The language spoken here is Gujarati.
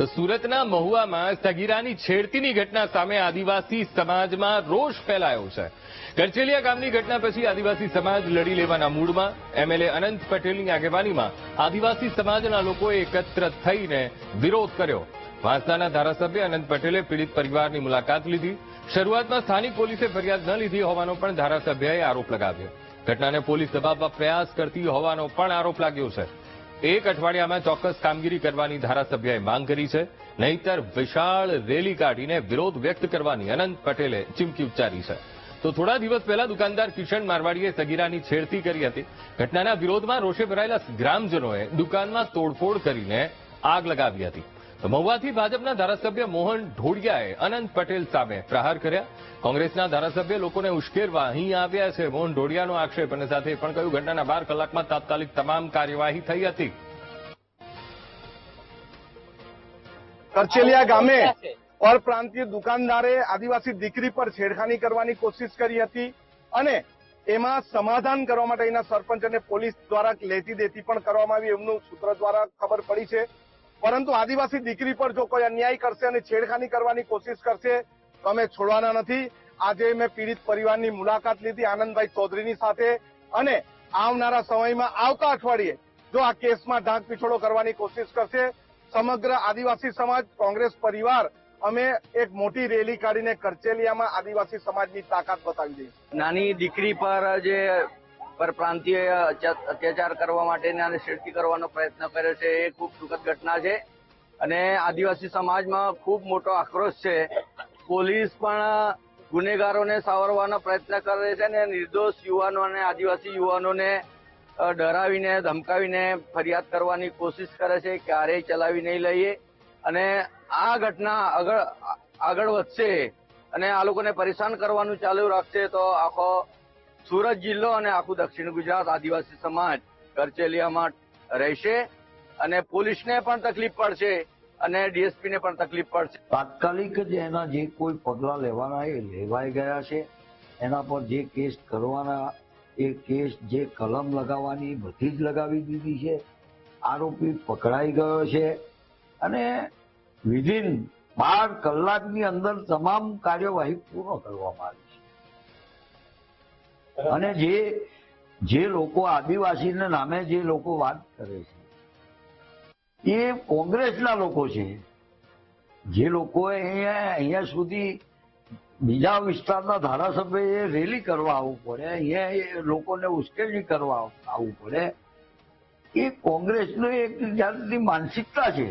તો સુરતના મહુવામાં સગીરાની છેડતીની ઘટના સામે આદિવાસી સમાજમાં રોષ ફેલાયો છે. કરચેલિયા ગામની ઘટના પછી આદિવાસી સમાજ લડી લેવાના મૂડમાં એમએલએ અનંત પટેલની આગેવાનીમાં આદિવાસી સમાજના લોકોએ એકત્ર થઈને વિરોધ કર્યો. વાંસદાના ધારાસભ્ય અનંત પટેલે પીડિત પરિવારની મુલાકાત લીધી. શરૂઆતમાં સ્થાનિક પોલીસે ફરિયાદ ન લીધી હોવાનો પણ ધારાસભ્યએ આરોપ લગાવ્યો. ઘટનાને પોલીસ દબાવવા પ્રયાસ કરતી હોવાનો પણ આરોપ લાગ્યો છે. એક અઠવાડિયામાં ચોક્કસ કામગીરી કરવાની ધારાસભ્યએ માંગ કરી છે. નહીતર વિશાળ રેલી કાઢીને વિરોધ વ્યક્ત કરવાની અનંત પટેલે ચીમકી ઉચ્ચારી છે. તો થોડા દિવસ પહેલા દુકાનદાર કિશન મારવાડીએ સગીરાની છેડતી કરી હતી. ઘટનાના વિરોધમાં રોષે ભરાયેલા ગ્રામજનોએ દુકાનમાં તોડફોડ કરીને આગ લગાવી હતી. મહુવાથી ભાજપના ધારાસભ્ય મોહન ઢોડિયાએ અનંત પટેલ સામે પ્રહાર કર્યા. કોંગ્રેસના ધારાસભ્ય લોકોને ઉશ્કેરવા અહીં આવ્યા છે. મોહન ઢોડિયાનો આક્ષેપ અને સાથે પણ કહ્યું ઘટનાના બાર કલાકમાં તાત્કાલિક તમામ કાર્યવાહી થઈ હતી. કરચેલિયા ગામે પરપ્રાંતીય દુકાનદારે આદિવાસી દીકરી પર છેડખાની કરવાની કોશિશ કરી હતી અને એમાં સમાધાન કરવા માટે એના સરપંચ અને પોલીસ દ્વારા લેતી દેતી પણ કરવામાં આવી. એમનું સૂત્ર દ્વારા ખબર પડી છે પરંતુ આદિવાસી દીકરી પર જો કોઈ અન્યાય કરશે અને છેડખાની કરવાની કોશિશ કરશે, તો અમે છોડવાના નથી. આજે મેં પીડિત પરિવારની મુલાકાત લીધી આનંદભાઈ ચૌધરીની સાથે અને આવનારા સમયમાં આવતા અઠવાડિયે જો આ કેસમાં ઢાંક પીછોડો કરવાની કોશિશ કરશે, સમગ્ર આદિવાસી સમાજ, કોંગ્રેસ પરિવાર, અમે એક મોટી રેલી કાઢીને કરચેલિયામાં આદિવાસી સમાજની તાકાત બતાવી દઈશું નાની દીકરી પર જે પરપ્રાંતીય અત્યા- અત્યાચાર કરવા માટેના અને છેડતી કરવાનો પ્રયત્ન કર્યો છે એ ખૂબ દુઃખદ ઘટના છે. અને આદિવાસી સમાજમાં ખૂબ મોટો આક્રોશ છે. પોલીસ પણ ગુનેગારોને સાવરવાનો પ્રયત્ન કરે છે અને નિર્દોષ યુવાનો અને આદિવાસી યુવાનોને ડરાવીને, ધમકાવીને ફરિયાદ કરવાની કોશિશ કરે છે. ક્યારેય ચલાવી નહીં લઈએ. અને આ ઘટના આગળ આગળ વધશે અને આ લોકોને પરેશાન કરવાનું ચાલુ રાખશે તો આખો સુરત જિલ્લો અને આખું દક્ષિણ ગુજરાત આદિવાસી સમાજ કરચેલિયામાં રહેશે અને પોલીસને પણ તકલીફ પડશે અને ડીએસપી ને પણ તકલીફ પડશે. તાત્કાલિક જ એના જે કોઈ પગલા લેવાના એ લેવાઈ ગયા છે. એના પર જે કેસ કરવાના, એ કેસ જે કલમ લગાવવાની બધી જ લગાવી દીધી છે. આરોપી પકડાઈ ગયો છે અને વિધિન બાર કલાકની અંદર તમામ કાર્યવાહી પૂર્ણ કરવામાં આવી છે. અને જે જે લોકો આદિવાસીના નામે જે લોકો વાત કરે છે, એ કોંગ્રેસના લોકો છે. જે લોકોએ અહીંયા અહીંયા સુધી બીજા વિસ્તારના ધારાસભ્યએ રેલી કરવા આવવું પડે, અહીંયા લોકોને ઉશ્કેરણી કરવા આવવું પડે. એ કોંગ્રેસનો એક જાતની માનસિકતા છે.